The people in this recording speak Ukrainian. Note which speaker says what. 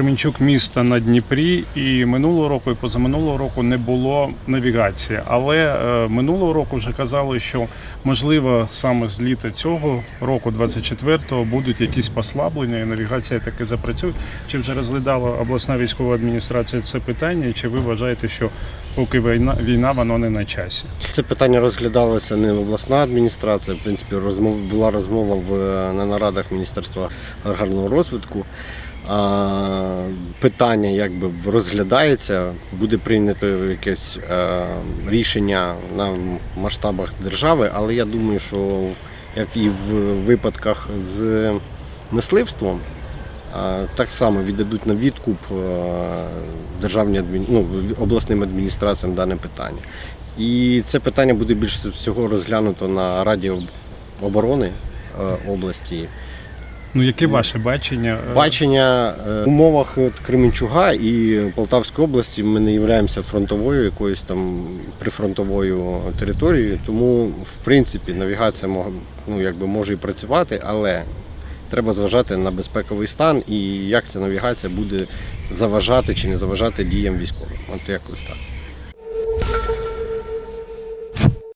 Speaker 1: Кременчук місто на Дніпрі, і минулого року, і позаминулого року не було навігації. Але е, минулого року вже казали, що можливо саме з літа цього року, 24-го, будуть якісь послаблення, і навігація таки запрацює. Чи вже розглядала обласна військова адміністрація це питання? Чи ви вважаєте, що поки війна війна воно не на часі?
Speaker 2: Це питання розглядалося не в обласна адміністрація. В принципі, розмов була розмова в на нарадах Міністерства аграрного розвитку. Питання якби розглядається, буде прийнято якесь е, рішення на масштабах держави, але я думаю, що як і в випадках з мисливством, так само віддадуть на відкуп е, державні ну, обласним адміністраціям дане питання. І це питання буде більше всього розглянуто на Раді оборони е, області.
Speaker 1: Ну яке ваше бачення? е,
Speaker 2: Бачення е, в умовах от Кременчуга і Полтавської області ми не являємося фронтовою якоюсь там прифронтовою територією, тому в принципі навігація мог- ну, якби може і працювати, але треба зважати на безпековий стан і як ця навігація буде заважати чи не заважати діям військовим. От якось так.